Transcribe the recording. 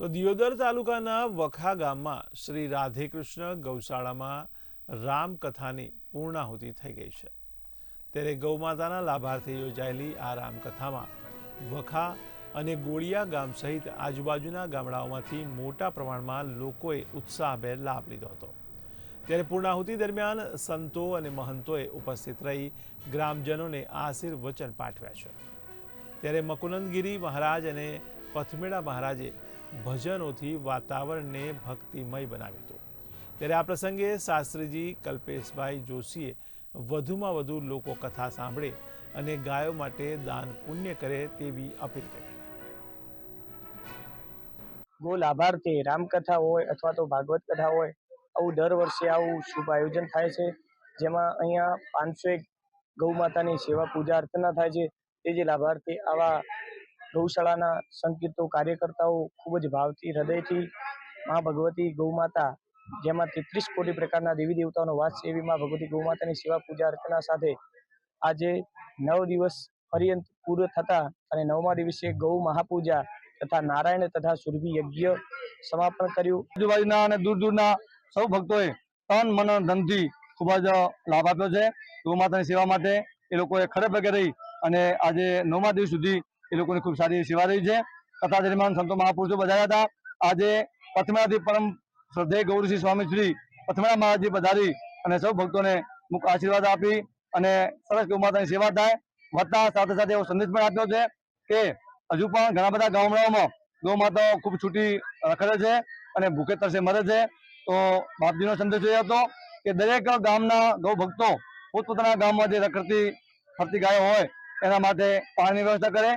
તો દિયોદર તાલુકાના વખા ગામમાં શ્રી રાધેકૃષ્ણ ગૌશાળામાં રામકથાની પૂર્ણાહુતિ થઈ ગઈ છે. ત્યારે ગૌમાતાના લાભાર્થે યોજાયેલી આ રામકથામાં વખા અને ગોળિયા ગામ સહિત આજુબાજુના ગામડાઓમાંથી મોટા પ્રમાણમાં લોકોએ ઉત્સાહભેર લાભ લીધો હતો. ત્યારે પૂર્ણાહુતિ દરમિયાન સંતો અને મહંતોએ ઉપસ્થિત રહી ગ્રામજનોને આશીર્વચન પાઠવ્યા છે. ત્યારે મકુનંદગીરી મહારાજ અને પથમેડા મહારાજે ભજનોથી વાતાવરણને ભક્તિમય બનાવ્યું હતું. ત્યારે આ પ્રસંગે શાસ્ત્રીજી કલ્પેશભાઈ જોશીએ વધુમાં વધુ લોકો કથા સાંભળે અને ગાયો માટે દાન પુણ્ય કરે તેવી અપીલ કરી. બહુ લાભાર્થી. રામકથા હોય અથવા તો ભાગવત કથા હોય, આવું દર વર્ષે આવું શુભ આયોજન થાય છે. જેમાં અહીંયા પાંચસો એક ગૌ માતાની સેવા પૂજા અર્ચના થાય છે. તે જે લાભાર્થી આવા ગૌશાળાના સંકીર્તો કાર્યકર્તાઓ ખૂબ જ ભાવથી હૃદયથી મા ભગવતી ગૌ માતા જેમાં તેત્રીસ કોટી પ્રકારના દેવી દેવતાઓનો વાસ છે એવી મા ભગવતી ગૌ માતાની સેવા પૂજા અર્ચના સાથે આજે નવ દિવસ પર્યંત પૂરો થતા અને નવમા દિવસે ગૌ મહાપૂજા તથા નારાયણ તથા સુરભી યજ્ઞ સમાપન કર્યું. આજુબાજુના અને દૂર દૂરના સૌ ભક્તોએ તન, મન ધનથી ખૂબ જ લાભ આપ્યો છે ગૌ માતાની સેવા માટે. એ લોકોએ ખરે પગે રહી અને આજે નવમા દિવસ સુધી એ લોકોની ખૂબ સારી સેવા રહી છે. કથા દરમિયાન સંતો મહાપુરુષો બજાવ્યા હતા. આજે પથમેળાથી પરમ શ્રદ્ધેય ગૌરીસિંહ સ્વામી શ્રી પથમેળા મહારાજજી પધારી અને સૌ ભક્તોને મુખ આશીર્વાદ આપી અને સરસ ગૌ માતાની સેવા થાય. વધતા સાથે સાથે એવો સંદેશ પણ આપ્યો છે કે હજુ પણ ઘણા બધા ગામડાઓમાં ગૌ માતાઓ ખૂબ છૂટી રખડે છે અને ભૂખે તરસે મરે છે. તો બાપજીનો સંદેશ એ હતો કે દરેક ગામના ગૌ ભક્તો પોતપોતાના ગામમાં જે રખડતી ફરતી ગાયો હોય એના માટે પાણીની વ્યવસ્થા કરે.